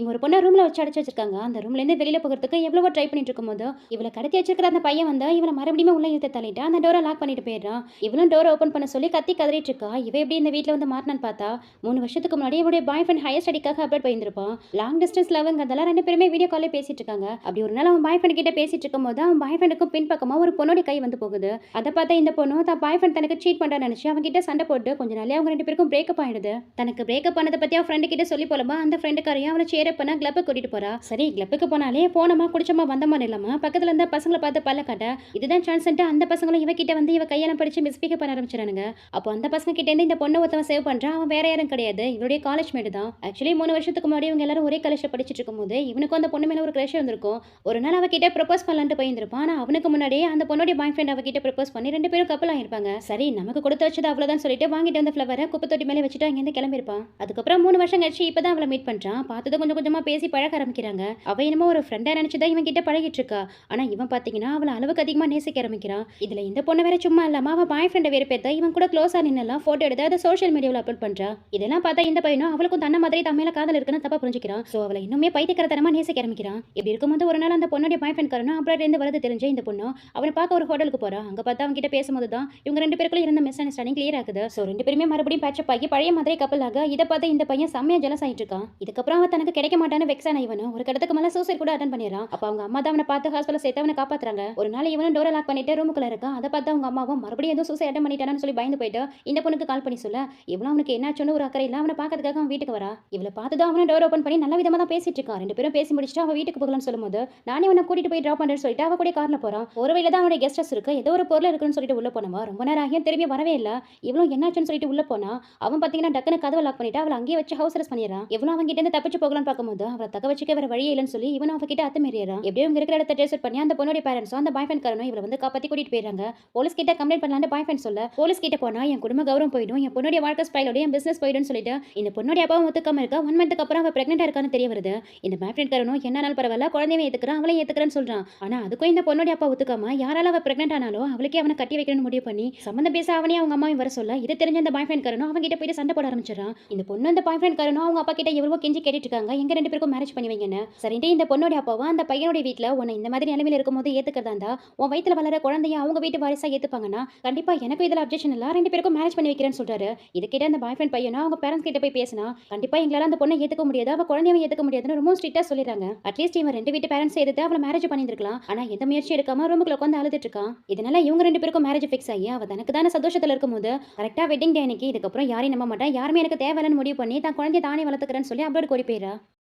எங்கள் ஒரு பொண்ணை ரூமில் வச்சு அடைச்சி வச்சிருக்காங்க. அந்த ரூம்லேருந்து வெளியில் போகிறதுக்கு எவ்வளவோ ட்ரை பண்ணிட்டு இருக்கும்போது இவளை கடத்தி வச்சிருக்கிற அந்த பையன் வந்து இவளை மறுபடியும் உள்ள இழுத்து தள்ளிட்டு அந்த டோரை லாக் பண்ணிட்டு போயிடுறான். இவளும் டோரை ஓப்பன் பண்ண சொல்லி கத்தி கதறிட்டு இருக்கா. இவ எப்படி இந்த வீட்டில் வந்து மாட்டினான்னு பார்த்தா மூணு வருஷத்துக்கு முன்னாடி இவருடைய பாய் ஃப்ரெண்ட் ஹையர் ஸ்டடிக்காக அப்டேட் போயிருந்திருப்பான் லாங் டிஸ்டன்ஸ் லவ்ங்கிறதெல்லாம் ரெண்டு பேருமே வீடியோ காலே பேசிட்டு இருக்காங்க. அப்படி ஒரு நாள் அவன் பாய் ஃப்ரெண்ட் கிட்ட பேசிட்டு இருக்கும்போது அவன் பாய் ஃப்ரெண்டுக்கும் பின்பக்கமா ஒரு பொண்ணோட கை வந்து போகுது. அதை பார்த்தா இந்த பொண்ணு தான் பாய் ஃப்ரெண்ட் தனக்கு சீட் பண்ணுறா நினச்சி அவங்க கிட்ட சண்டை போட்டு கொஞ்ச நாளே அவங்க ரெண்டு பேருக்கும் பிரேக்கப் ஆயிடுது. தனக்கு பிரேக்கப் பண்ணதை பற்றி அவன் ஃப்ரெண்டு கிட்ட சொல்லி போலமா அந்த ஃப்ரெண்டுக்காரையும் அவளை சேர பண்ண கிளப்பை கூட்டிட்டு போறா. சரி கிளப்புக்கு போனாலே போனமா குடிச்சமா வந்தமா இல்லாம பக்கத்துல இருந்த பசங்களை பார்த்து பல்ல காட்ட. இதுதான் சான்ஸ்ட்டு அந்த பசங்களும் இவ கிட்ட வந்து இவ கையெல்லாம் படிச்சு மிஸ்பிகேட் பண்ண ஆரம்பிச்சிடானுங்க அப்போ அந்த பசங்க கிட்ட இருந்து இந்த பொண்ணை ஒருத்தவன் சேவ் பண்றான். அவன் வேற யாரும் கிடையாது. இவருடைய காலேஜ் மேட் தான். ஆக்சுவலி மூணு வருஷத்துக்கு முன்னாடி இவங்க எல்லாரும் ஒரே காலேஜ் படிச்சிட்டு இருக்கும்போது இவனுக்கும் அந்த பொண்ணு மேல ஒரு கிரஷ் வந்திருக்கும் ஒரு நாள் அவகிட்ட ப்ரப்போஸ் பண்ணலான்ட்டு போயிருந்திருப்பான். ஆனால் அவனுக்கு முன்னாடியே அந்த பொண்ணுடைய பாய் ஃப்ரெண்ட் அவகிட்ட ப்ரப்போஸ் பண்ணி ரெண்டு பேரும் கப்பல் ஆகிருப்பாங்க சரி நமக்கு கொடுத்து வச்சது அவ்வளோதான் சொல்லிட்டு வாங்கிட்டு வந்த ஃப்ளவரை குப்பை தொட்டி மேலே வச்சுட்டு அங்கேருந்து கிளம்பிருப்பான் அதுக்கப்புறம் மூணு வருஷம் கழிச்சு இப்பதான் அவளை மீட் பண்றான். பார்த்தது கொஞ்சம் கொஞ்சமாக பேசி பழக ஆரம்பிக்கிறாங்க. அவ என்னமோ ஒரு ஃப்ரெண்டா நினைச்சுதான் இவன் கிட்ட பழகிட்டு இருக்கா ஆனால் இவன் பார்த்தீங்கன்னா அவளை அளவுக்கு அதிகமா நேசிக்க ஆரம்பிக்கிறான் இதுல இந்த பொண்ணு வேற சும்மா இல்லாமல் அவன் பாய் ஃப்ரெண்டை வேறு பேத்த இவன் கூட க்ளோஸா நின்னலாம் ஃபோட்டோ எடுத்து அதை சோஷியல் மீடியாவில் அப்லோட் பண்றா. இதெல்லாம் பார்த்தா இந்த பையனும் அவளுக்கும் தன்ன மாதிரி தம்மையில காதல் இருக்குன்னு தப்பா புரிஞ்சுக்கிறான் சோ அவளை இன்னுமே பைத்தியக்காரத்தனமாக நேசிக்க ஆரம்பிக்கிறான் இப்படி இருக்கும்போது ஒரு நாள் அந்த பொண்ணுடைய பாய் ஃப்ரெண்ட் காரனும் அப்ராட் இருந்து வரது தெரிஞ்ச இந்த பொண்ணு அவனை பார்க்க ஒரு ஹோட்டலுக்கு போறா. அங்க பார்த்தா அவங்க கிட்ட பேசும்போது தான் இவங்க ரெண்டு பேருக்குள்ள இருந்த மிஸ் அண்டர்ஸ்டாண்டிங் கிளியர் ஆகுது. ஸோ ரெண்டு பேருமே மறுபடியும் பேச்சப் ஆகி பழைய மாதிரி கப்பல் ஆக இதை பார்த்து இந்த பையன் செம்மையா ஜலஸ் ஆயிட்டு இருக்கான் இதுக்கப்புறம் அவன் தனக்கு கிடைக்க மாட்டான்னு வெக்ஸான இவனு. ஒரு கடத்துக்கு மேல சூசைட் கூட அட்டன் பண்ணிடுறான். அப்ப அவங்க அம்மா தான் அவனை பார்த்து ஹாஸ்பிட்டல் சேர்த்து அவனை காப்பாத்துறாங்க. ஒரு நாள் இவனும் டோரை லாக் பண்ணிட்டு ரூமுக்குள்ள இருக்கான். அதை பார்த்து அவங்க அம்மாவும் மறுபடியும் எதுவும் சூசைட் அட்டன் பண்ணிட்டானு சொல்லி பயந்து போயிட்டு இந்த பொண்ணுக்கு கால் பண்ணி சொல்ல இவனும் அவனுக்கு என்னாச்சுன்னு ஒரு அக்கறை இல்ல அவனை பார்க்கறதுக்காக அவன் வீட்டுக்கு வரா. இவளை பார்த்து தான் அவனை டோர் ஓப்பன் பண்ணி நல்ல விதமா தான் பேசிட்டு இருக்கான். ரெண்டு பேரும் பேசி முடிச்சுட்டு அவன் வீட்டுக்கு போகலாம்னு சொல்லும்போது நானே அவனை கூட்டிட்டு போய் ட்ராப் பண்ணுறேன்னு சொல்லிட்டு அவ கூட காரில் போறான். ஒரு வழியில தான் அவனுடைய கெஸ்ட் ஹவுஸ் இருக்கு. ஏதோ ஒரு பொருள் இருக்குன்னு சொல்லிட்டு உள்ள போனவா. ரொம்ப நேரம் ஆகியும் திரும்பி வரவே இல்ல. இவ்வளவு என்னாச்சுன்னு சொல்லிட்டு உள்ள போனா அவன் பாத்தீங்கன்னா டக்குன்னு கதவை லாக் பண்ணிட்டு அவளை அங்கேயே வச்சு ஹவுஸ் அரெஸ்ட் பண்ணிடுறான். இவ்வளோ அவங்க கிட்ட இருந்து தப்பிச்சு போகலாம்னு பார்க்கும்போது அவரை தக்க வச்சுக்க வேற வழியே இல்லைன்னு சொல்லி இவன் அவகிட்ட அத்துமீறிறான் எப்படியும் இவங்க இருக்கிற இடத்த ட்ரேஸ் பண்ணி அந்த பொண்ணுடைய பேரண்ட்ஸும் அந்த பாய் ஃப்ரெண்ட் காரனும் இவளை வந்து காப்பாத்தி கூட்டிட்டு போயிடுறாங்க. போலீஸ் கிட்ட கம்ப்ளைண்ட் பண்ணலான்னு பாய் ஃப்ரெண்ட் சொல்ல போலீஸ் கிட்ட போனா என் குடும்ப கௌரவம் போயிடும் என் பொண்ணுடைய வாழ்க்கை ஸ்டைலோட என் பிசினஸ் போயிடும்னு சொல்லிட்டு இந்த பொண்ணுடைய அப்பாவும் ஒத்துக்காம இருக்கா? ஒன் மந்த்துக்கு அப்புறம் அவ பிரெக்னெண்டா இருக்கான்னு தெரிய வருது. இந்த பாய் ஃப்ரெண்ட் காரனும் என்னாலும் பரவாயில்ல குழந்தையும் ஏத்துக்கிறான் அவளையும் ஏத்துக்கிறான்னு சொல்றான். ஆனா அதுக்கும் இந்த பொண்ணுடைய அப்பா ஒத்துக்காம யாரால அவ பிரெக்னெண்ட் ஆனாலும் அவளுக்கே அவனை கட்டி வைக்கணும்னு முடிவு பண்ணி சம்மந்தம் பேச அவனே அவங்க அம்மாவையும் வர சொல்ல இது தெரிஞ்ச அந்த பாய் ஃப்ரெண்ட் காரனும் அவங்க கிட்ட போயிட்டு சண்டை போட ஆரம்பிச்சிடறான். இந்த பொண்ணு அந்த பாய் ஃப்ரெண்ட் காரனும் அவங்க அப்பா கிட்ட எவ்வளவோ கெஞ்சி கேட்டுட்டு இருக்காங்க. எங்கள் ரெண்டு பேருக்கும் மேரேஜ் பண்ணி வைங்கன்னு சரின்ட்டு இந்த பொண்ணோட அப்பாவும் அந்த பையனுடைய வீட்டில் உன்னை இந்த மாதிரி நிலைமையில இருக்கும்போது ஏற்றுக்கிறதா இருந்தா உன் வயிற்றில் வளர குழந்தைய அவங்க வீட்டு வாரிசாக ஏற்றுப்பாங்கன்னா கண்டிப்பாக எனக்கு இதில் அப்ஜெக்ஷன் இல்லை. ரெண்டு பேருக்கும் மேரேஜ் பண்ணி வைக்கிறேன்னு சொல்கிறாரு இது அந்த பாய் ஃப்ரெண்ட் பையனும் அவங்க பேரண்ட்ஸ் கிட்ட போய் பேசினா கண்டிப்பாக எங்களால் அந்த பொண்ணை ஏற்றுக்க முடியாது அவள் குழந்தையும் ஏற்றுக்க முடியாதுன்னு ரொம்ப ஸ்ட்ரிக்டாக சொல்லிடுறாங்க. அட்லீஸ்ட் இவன் ரெண்டு வீட்டு பேரண்ட்ஸ் எதிர்த்து அவளை மேரேஜ் பண்ணியிருக்கலாம் ஆனால் எந்த முயற்சி எடுக்காம ரூமுக்குள்ள உட்காந்து அழுதுட்டு இருக்கான். இதனால இவங்க ரெண்டு பேருக்கும் மேரேஜ் ஃபிக்ஸ் ஆகி அவள் தனக்கு தானே சந்தோஷத்தில் இருக்கும்போது கரெக்டாக வெட்டிங் டே அன்னைக்கு இதுக்கப்புறம் யாரையும் நம்ப மாட்டேன் யாருமே எனக்கு தேவையில்லைன்னு முடிவு பண்ணி தான் குழந்தைய தானே வளர்த்துக்கிறேன்னு சொல்லி அப்டேட் கோரி போயிடா